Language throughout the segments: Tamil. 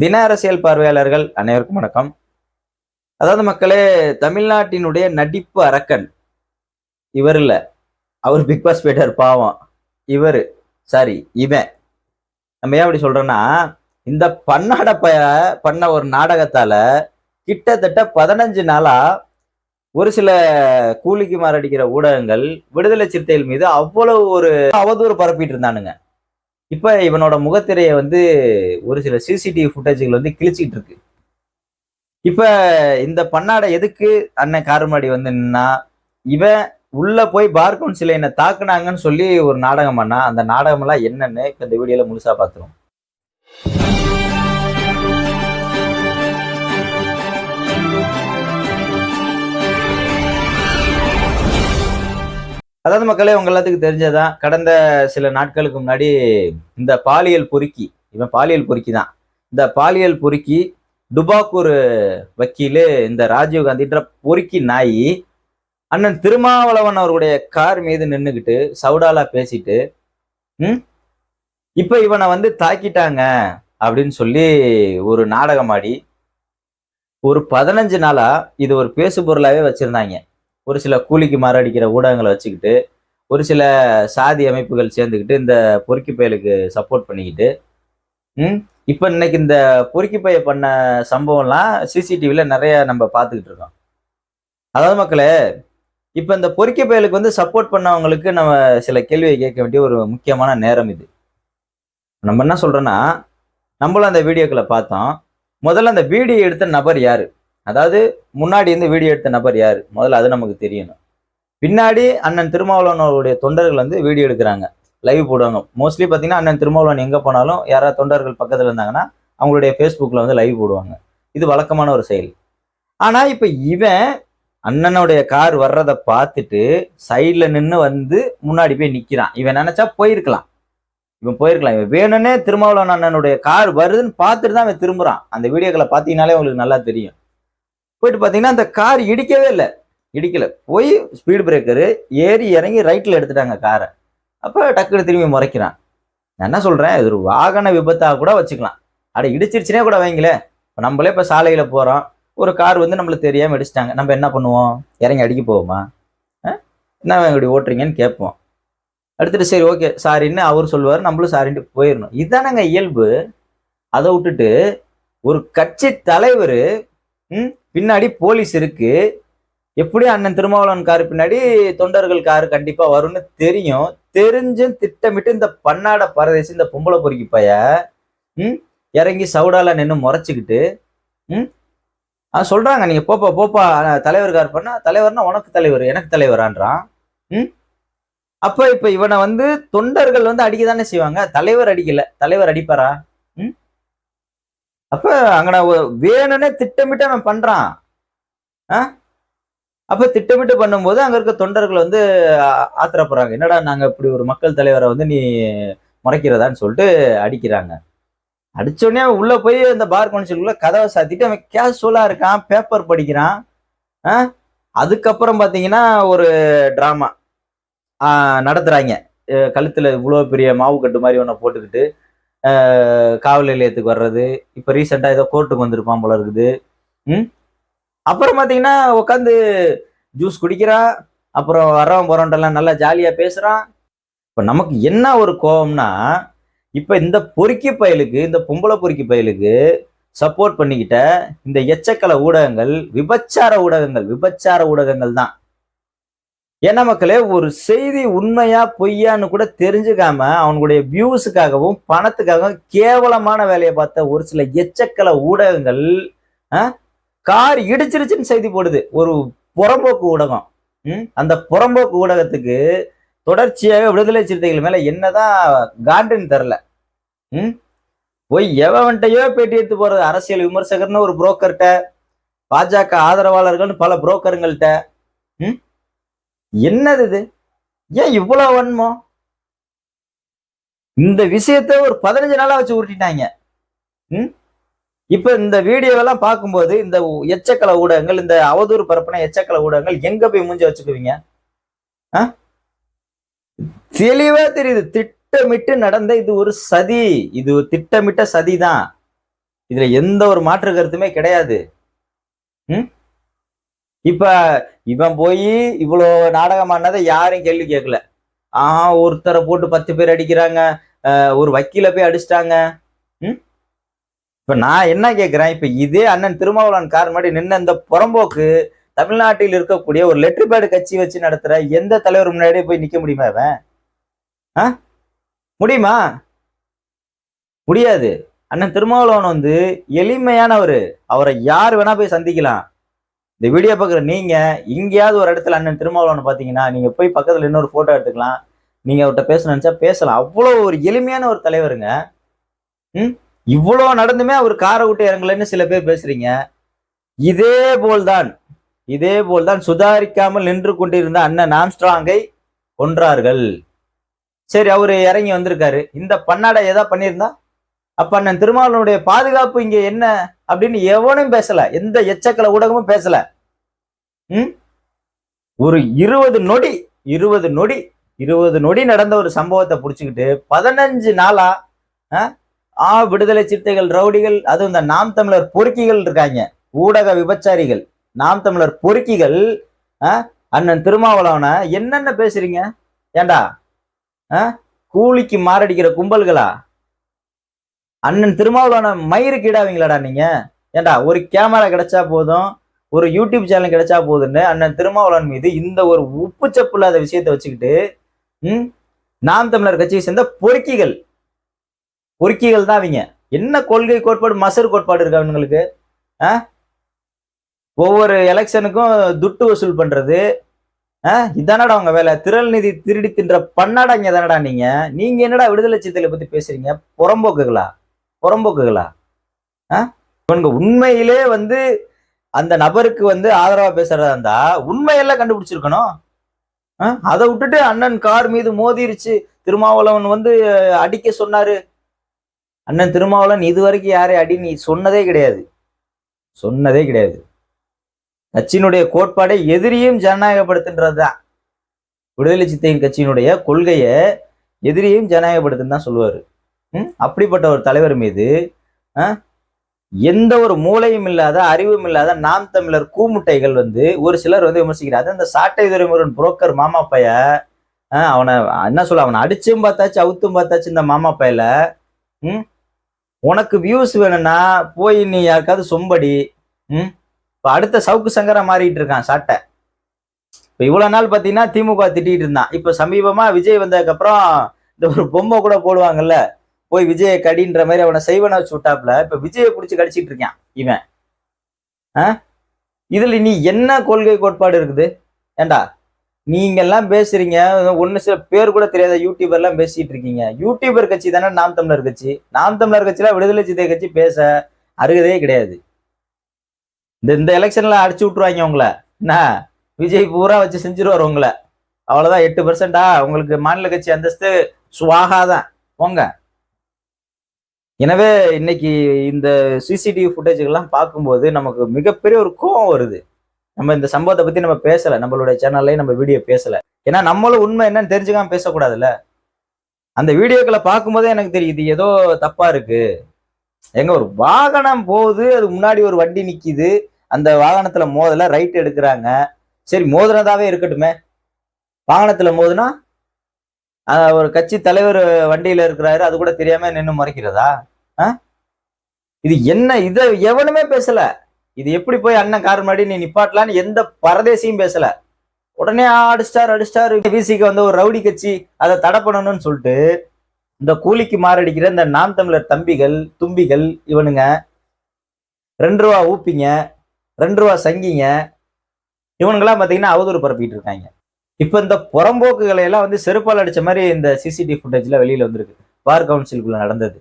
தின அரசியல் பார்வையாளர்கள் அனைவருக்கும் வணக்கம். அதாவது மக்களே தமிழ்நாட்டினுடைய நடிப்பு அரக்கன். இவர் இல்லை. அவர் பிக் பாஸ் பேட்டர் பாவம். இவர் சாரி இவன். நம்ம ஏன் அப்படி சொல்றோம்னா இந்த பன்னாட ப பண்ண ஒரு நாடகத்தால கிட்டத்தட்ட பதினஞ்சு நாளா ஒரு சில கூலிக்கு மாரடிக்கிற ஊடகங்கள் விடுதலை சிறுத்தைகள் மீது அவ்வளவு ஒரு அவதூறு பரப்பிட்டு இருந்தானுங்க. இப்போ இவனோட முகத்திரையை வந்து ஒரு சில சிசிடிவி ஃபுட்டேஜ்கள் வந்து கிழிச்சிக்கிட்டு இருக்கு. இப்போ இந்த பண்ணாடை எதுக்கு அண்ணன் காருமாடி வந்து நின்னா இவன் உள்ள போய் பார் கவுன்சில் என்னை தாக்குனாங்கன்னு சொல்லி ஒரு நாடகம் பண்ணா அந்த நாடகம்லாம் என்னன்னு இப்போ இந்த வீடியோல முழுசா பார்த்துருவோம். அதாவது மக்களே உங்க எல்லாத்துக்கும் தெரிஞ்சதான் கடந்த சில நாட்களுக்கு முன்னாடி இந்த பாலியல் பொறுக்கி இவன் பாலியல் பொறுக்கி தான். இந்த பாலியல் பொறுக்கி டுபாக்கூர் வக்கீலு இந்த ராஜீவ்காந்தின்ற பொறுக்கி நாய் அண்ணன் திருமாவளவன் அவருடைய கார் மீது நின்றுக்கிட்டு சவுடாலா பேசிட்டு ம் இப்போ இவனை வந்து தாக்கிட்டாங்க அப்படின்னு சொல்லி ஒரு நாடகமாடி ஒரு பதினஞ்சு நாளாக இது ஒரு பேசு பொருளாகவே வச்சுருந்தாங்க. ஒரு சில கூலிக்கு மாறடிக்கிற ஊடகங்களை வச்சுக்கிட்டு ஒரு சில சாதி அமைப்புகள் சேர்ந்துக்கிட்டு இந்த பொறுக்கி பயலுக்கு சப்போர்ட் பண்ணிக்கிட்டு ம்? இப்போ இன்னைக்கு இந்த பொறுக்கி பய பண்ண சம்பவம்லாம் சிசிடிவியில் நிறைய நம்ம பார்த்துக்கிட்டு இருக்கோம். அதாவது மக்களே இப்போ இந்த பொறுக்கி பயலுக்கு வந்து சப்போர்ட் பண்ணவங்களுக்கு நம்ம சில கேள்வியை கேட்க வேண்டிய ஒரு முக்கியமான நேரம் இது. நம்ம என்ன சொல்கிறோன்னா நம்மளும் அந்த வீடியோக்களை பார்த்தோம். முதல்ல அந்த வீடியோ எடுத்த நபர் யாரு? அதாவது முன்னாடி இருந்து வீடியோ எடுத்த நபர் யார்? முதல்ல அது நமக்கு தெரியணும். பின்னாடி அண்ணன் திருமாவளவன் தொண்டர்கள் வந்து வீடியோ எடுக்கிறாங்க. லைவ் போடுவாங்க. மோஸ்ட்லி பார்த்தீங்கன்னா அண்ணன் திருமாவளவன் எங்கே போனாலும் யாராவது தொண்டர்கள் பக்கத்தில் இருந்தாங்கன்னா அவங்களுடைய ஃபேஸ்புக்கில் வந்து லைவ் போடுவாங்க. இது வழக்கமான ஒரு செயல். ஆனால் இப்போ இவன் அண்ணனுடைய கார் வர்றதை பார்த்துட்டு சைடில் நின்று வந்து முன்னாடி போய் நிற்கிறான் இவன் நினச்சா போயிருக்கலாம். இவன் போயிருக்கலாம். இவன் வேணும்னே திருமாவளவன் அண்ணனுடைய கார் வருதுன்னு பார்த்துட்டு தான் அவன் திரும்புறான். அந்த வீடியோக்களை பார்த்தீங்கனாலே உங்களுக்கு நல்லா தெரியும். போயிட்டு பார்த்தீங்கன்னா அந்த கார் இடிக்கவே இல்லை. இடிக்கல. போய் ஸ்பீடு பிரேக்கரு ஏறி இறங்கி ரைட்டில் எடுத்துட்டாங்க காரை. அப்போ டக்குனு திரும்பி முறைக்கிறான். நான் என்ன சொல்கிறேன் இது ஒரு வாகன விபத்தாக கூட வச்சுக்கலாம். அட இடிச்சிருச்சுனே கூட வைங்களேன். இப்போ நம்மளே இப்போ சாலையில் போகிறோம் ஒரு கார் வந்து நம்மளுக்கு தெரியாமல் இடிச்சிட்டாங்க. நம்ம என்ன பண்ணுவோம்? இறங்கி அடிக்க போவோமா? என்ன இப்படி ஓட்டுறீங்கன்னு கேட்போம். அடுத்துட்டு சரி ஓகே சாரின்னு அவர் சொல்லுவார். நம்மளும் சாரின்ட்டு போயிடணும் இதுதானங்க இயல்பு. அதை விட்டுட்டு ஒரு கட்சி தலைவர் ம் பின்னாடி போலீஸ் இருக்கு. எப்படியும் அண்ணன் திருமாவளவன் கார் பின்னாடி தொண்டர்கள் கார் கண்டிப்பா வரும்னு தெரியும். தெரிஞ்சும் திட்டமிட்டு இந்த பன்னாட பரதேசி இந்த பொம்பளை பொறுக்கி பைய ம் இறங்கி சவுடால நின்று முறைச்சிக்கிட்டு ம் ஆ சொல்றாங்க நீங்க போப்பா போப்பா தலைவர் கார் பண்ணா தலைவர்னா உனக்கு தலைவர் எனக்கு தலைவரான்றான். ம் அப்ப இப்ப இவனை வந்து தொண்டர்கள் வந்து அடிக்க தானே செய்வாங்க? தலைவர் அடிக்கல. தலைவர் அடிப்பாரா? ம் அப்ப அங்கே வேணும்னே திட்டமிட்டு அவன் பண்றான். ஆ? அப்ப திட்டமிட்டு பண்ணும்போது அங்க இருக்க தொண்டர்கள் வந்து ஆத்திரப்படுறாங்க. என்னடா நாங்க இப்படி ஒரு மக்கள் தலைவரை வந்து நீ முறைக்கிறதான்னு சொல்லிட்டு அடிக்கிறாங்க. அடிச்சோடனே உள்ள போய் அந்த பார் கவுன்சிலுக்குள்ள கதவை சாத்திட்டு அவன் கேஷுவலா இருக்கான் பேப்பர் படிக்கிறான். ஆ? அதுக்கப்புறம் பாத்தீங்கன்னா ஒரு டிராமா நடத்துறாங்க. கழுத்தில் கழுத்துல இவ்வளோ பெரிய மாவு கட்டு மாதிரி ஒன்று போட்டுக்கிட்டு காவல் நிலையத்துக்கு வர்றது. இப்போ ரீசெண்டாக ஏதோ கோர்ட்டுக்கு வந்திருப்பான் போல இருக்குது. ம்? அப்புறம் பார்த்தீங்கன்னா உட்காந்து ஜூஸ் குடிக்கிறான் அப்புறம் வரவன் போறவன்ட்டெல்லாம் நல்லா ஜாலியாக பேசுகிறான் இப்போ நமக்கு என்ன ஒரு கோபம்னா இப்போ இந்த பொறுக்கி பயலுக்கு இந்த பொம்பளை பொறுக்கி பயலுக்கு சப்போர்ட் பண்ணிக்கிட்ட இந்த எச்சக்கல ஊடகங்கள் விபச்சார ஊடகங்கள் விபச்சார ஊடகங்கள் தான். ஏன்னா மக்களே ஒரு செய்தி உண்மையா பொய்யான்னு கூட தெரிஞ்சுக்காம அவனுடைய வியூஸுக்காகவும் பணத்துக்காகவும் கேவலமான வேலையை பார்த்த ஒரு சில எச்சக்கல ஊடகங்கள் கார் இடிச்சிருச்சுன்னு செய்தி போடுது. ஒரு புறம்போக்கு ஊடகம். ம், அந்த புறம்போக்கு ஊடகத்துக்கு தொடர்ச்சியாக விடுதலை சிறுத்தைகள் மேல என்னதான் காண்டுன்னு தெரில. ம் போய் எவன்ட்டையோ பேட்டி எடுத்து போறது அரசியல் விமர்சகர்னு ஒரு புரோக்கர்கிட்ட பாஜக ஆதரவாளர்கள்னு பல புரோக்கருங்கள்ட்ட ம் என்னது இது? ஏன் இவ்வளவு வன்மம்? இந்த விஷயத்த ஒரு பதினஞ்சு நாளா வச்சு உருட்டிட்டாங்க. ம்? இப்ப இந்த வீடியோவெல்லாம் பார்க்கும்போது இந்த எச்சக்கல ஊடகங்கள் இந்த அவதூறு பரப்பின எச்சக்கல ஊடகங்கள் எங்க போய் மூஞ்சி வச்சுக்குவீங்க? ஆ? தெளிவா தெரியுது. திட்டமிட்டு நடந்த இது ஒரு சதி. இது ஒரு திட்டமிட்ட சதி தான். இதுல எந்த ஒரு மாற்று கருத்துமே கிடையாது. ம்? இப்ப இவன் போய் இவ்வளோ நாடகமானதை யாரும் கேள்வி கேட்கல. ஆ ஒருத்தரை போட்டு பத்து பேர் அடிக்கிறாங்க. ஒரு வக்கீல போய் அடிச்சிட்டாங்க. ம்? இப்போ நான் என்ன கேட்குறேன்? இப்போ இதே அண்ணன் திருமாவளவன் கார் முன்னாடி நின்ன இந்த புறம்போக்கு தமிழ்நாட்டில் இருக்கக்கூடிய ஒரு லெட்டர் பேடு கட்சி வச்சு நடத்துகிற எந்த தலைவர் முன்னாடியே போய் நிற்க முடியுமா அவன் ஆ? முடியுமா? முடியாது. அண்ணன் திருமாவளவன் வந்து எளிமையானவர். அவரை யார் வேணா போய் சந்திக்கலாம். இந்த வீடியோ பார்க்குற நீங்கள் எங்கேயாவது ஒரு இடத்துல அண்ணன் திருமாவளவனை பார்த்தீங்கன்னா நீங்கள் போய் பக்கத்தில் இன்னொரு ஃபோட்டோ எடுத்துக்கலாம். நீங்கள் அவர்கிட்ட பேச நினச்சா பேசலாம். அவ்வளோ ஒரு எளிமையான ஒரு தலைவருங்க. ம்? இவ்வளோ நடந்துமே அவர் காரை விட்டு இறங்கலன்னு சில பேர் பேசுகிறீங்க இதே போல்தான் இதே போல்தான் சுதாரிக்காமல் நின்று கொண்டிருந்த அண்ணன் ஆம்ஸ்ட்ராங்கை கொன்றார்கள். சரி அவர் இறங்கி வந்திருக்காரு. இந்த பன்னாடை ஏதா பண்ணியிருந்தா? அப்ப அண்ணன் திருமாவளவனுடைய பாதுகாப்பு இங்கே என்ன? அப்படின்னு எவனும் பேசல. எந்த எச்சக்கல ஊடகமும் பேசல. ம்? ஒரு இருபது நொடி இருபது நொடி இருபது நொடி நடந்த ஒரு சம்பவத்தை புடிச்சுக்கிட்டு பதினஞ்சு நாளா ஆ, ஆ விடுதலை சிறுத்தைகள் ரவுடிகள் அதுவும் இந்த நாம் தமிழர் பொறுக்கிகள் இருக்காங்க. ஊடக விபச்சாரிகள் நாம் தமிழர் பொறுக்கிகள் ஆ, அண்ணன் திருமாவளவனை என்னென்ன பேசுறீங்க? ஏண்டா ஆ, கூலிக்கு மாரடிக்கிற கும்பல்களா? அண்ணன் திருமாவளவன மயிருக்கு இடாவீங்களாடா நீங்க? ஏண்டா ஒரு கேமரா கிடைச்சா போதும் ஒரு யூடியூப் சேனல் கிடைச்சா போதுன்னு அண்ணன் திருமாவளவன் மீது இந்த ஒரு உப்பு சப்பு இல்லாத விஷயத்தை வச்சுக்கிட்டு ம் நாம் தமிழர் கட்சியை சேர்ந்த பொறுக்கிகள். பொறுக்கிகள் தான் அவங்க. என்ன கொள்கை கோட்பாடு மசர் கோட்பாடு இருக்கு அவங்களுக்கு ஆ? ஒவ்வொரு எலெக்ஷனுக்கும் துட்டு வசூல் பண்றது. ஆ? இதானடா உங்க வேலை. திரள் நிதி திருடி தின்ற பண்ணாடா இங்க தானடா நீங்க. நீங்க என்னடா விடுதலை சித்தலை பத்தி பேசுறீங்க? புறம்போக்குகளா? புறம்போக்குகளா? ஆ? இவனுங்க உண்மையிலே வந்து அந்த நபருக்கு வந்து ஆதரவா பேசுறதா இருந்தா உண்மையெல்லாம் கண்டுபிடிச்சிருக்கணும். ஆ? அதை விட்டுட்டு அண்ணன் கார் மீது மோதிருச்சு. திருமாவளவன் வந்து அடிக்க சொன்னாரு. அண்ணன் திருமாவளவன் இதுவரைக்கும் யாரையும் அடி நீ சொன்னதே கிடையாது. சொன்னதே கிடையாது. கட்சியினுடைய கோட்பாடை எதிரியும் ஜனநாயகப்படுத்துன்றதுதான். விடுதலை சித்தையின் கட்சியினுடைய கொள்கையை எதிரியும் ஜனநாயகப்படுத்துன்னு தான் சொல்லுவாரு. அப்படிப்பட்ட ஒரு தலைவர் மீது ஆ, எந்த ஒரு மூளையும் இல்லாத அறிவும் இல்லாத நாம் தமிழர் கூமுட்டைகள் வந்து ஒரு சிலர் வந்து விமர்சிக்கிறார். அது சாட்டை துறைமுருகன் புரோக்கர் மாமா பைய அவனை என்ன சொல்ல அவனை அடிச்சும் பார்த்தாச்சு அவுத்தும் பார்த்தாச்சு இந்த மாமா பையில. ம்? உனக்கு வியூஸ் வேணும்னா போய் நீ யாருக்காவது சொம்படி ம்? இப்போ அடுத்த சவுக்கு சங்கரா மாறிட்டு இருக்கான் சாட்டை. இப்போ இவ்வளோ நாள் பார்த்தீங்கன்னா திமுக திட்டிகிட்டு இருந்தான். இப்போ சமீபமாக விஜய் வந்ததுக்கப்புறம் இந்த ஒரு பொம்மை கூட போடுவாங்கல்ல போய் விஜய கடின்ற மாதிரி அவனை செய்வனை வச்சு விட்டாப்ல இப்ப விஜயை பிடிச்சி கடிச்சிட்டு இருக்கான் இவன். ஆ? இதுல நீ என்ன கொள்கை கோட்பாடு இருக்குது? ஏண்டா நீங்க எல்லாம் பேசுறீங்க ஒன்னு சில பேர் கூட தெரியாத யூடியூபர் எல்லாம் பேசிட்டு இருக்கீங்க. யூடியூபர் கட்சி தானே நாம் தமிழர் கட்சி. நாம் தமிழர் கட்சியில விடுதலை சித்தை கட்சி பேச அருகதே கிடையாது. இந்த இந்த எலெக்ஷன்ல அடிச்சு விட்டுருவாங்க உங்களை. என்ன? விஜய் பூரா வச்சு செஞ்சிருவார் உங்களை. அவ்வளவுதான் எட்டு பர்சன்டா உங்களுக்கு மாநில கட்சி அந்தஸ்து சுவாகாதான் போங்க. எனவே இன்னைக்கு இந்த சிசிடிவி ஃபுட்டேஜுக்கெல்லாம் பார்க்கும்போது நமக்கு மிகப்பெரிய ஒரு கோவம் வருது. நம்ம இந்த சம்பவத்தை பத்தி நம்ம பேசல. நம்மளுடைய சேனல்லையும் நம்ம வீடியோ பேசல. ஏன்னா நம்மளும் உண்மை என்னன்னு தெரிஞ்சுக்காம பேசக்கூடாதுல்ல? அந்த வீடியோக்களை பார்க்கும்போதே எனக்கு தெரியுது ஏதோ தப்பா இருக்கு. எங்க ஒரு வாகனம் போகுது அது முன்னாடி ஒரு வண்டி நிக்குது. அந்த வாகனத்துல மோதல ரைட் எடுக்கிறாங்க. சரி மோதினதாவே இருக்கட்டுமே. வாகனத்துல மோதுனா ஒரு கட்சி தலைவர் வண்டியில இருக்கிறாரு அது கூட தெரியாம நின்று முறைக்கிறதா? இது என்ன இதை எவனுமே பேசல. இது எப்படி போய் அண்ணன் கார் முன்னாடி நீ நிப்பாட்டலான்னு எந்த பரதேசியும் பேசல. உடனே அடிஸ்டார் அடிஸ்டார் பிசிக்கு வந்து ஒரு ரவுடி கட்சி அதை தடை பண்ணணும்னு சொல்லிட்டு இந்த கூலிக்கு மாரடிக்கிற இந்த நாம் தமிழர் தம்பிகள் தும்பிகள் இவனுங்க ரெண்டு ரூபா ஊப்பிங்க ரெண்டு ரூபா சங்கிங்க இவனுங்கெல்லாம் பார்த்தீங்கன்னா அவதூறு பரப்பிட்டு இருக்காங்க. இப்போ இந்த புறம்போக்குகளை எல்லாம் வந்து செருப்பால் அடித்த மாதிரி இந்த சிசிடிவி ஃபுட்டேஜில் வெளியில் வந்திருக்கு. பார் கவுன்சிலுக்குள்ளே நடந்தது.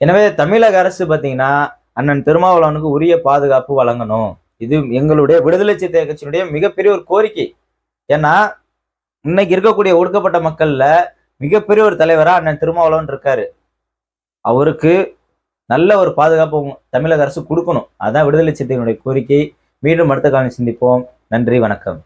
எனவே தமிழக அரசு பார்த்தீங்கன்னா அண்ணன் திருமாவளவனுக்கு உரிய பாதுகாப்பு வழங்கணும். இது எங்களுடைய விடுதலை சிறுத்தை கட்சியினுடைய மிகப்பெரிய ஒரு கோரிக்கை. ஏன்னா இன்னைக்கு இருக்கக்கூடிய ஒடுக்கப்பட்ட மக்கள்ல மிகப்பெரிய ஒரு தலைவராக அண்ணன் திருமாவளவன் இருக்காரு. அவருக்கு நல்ல ஒரு பாதுகாப்பு தமிழக அரசு கொடுக்கணும். அதான் விடுதலை சிறுத்தைகளுடைய கோரிக்கை. மீண்டும் அடுத்த காலம் சிந்திப்போம். நன்றி வணக்கம்.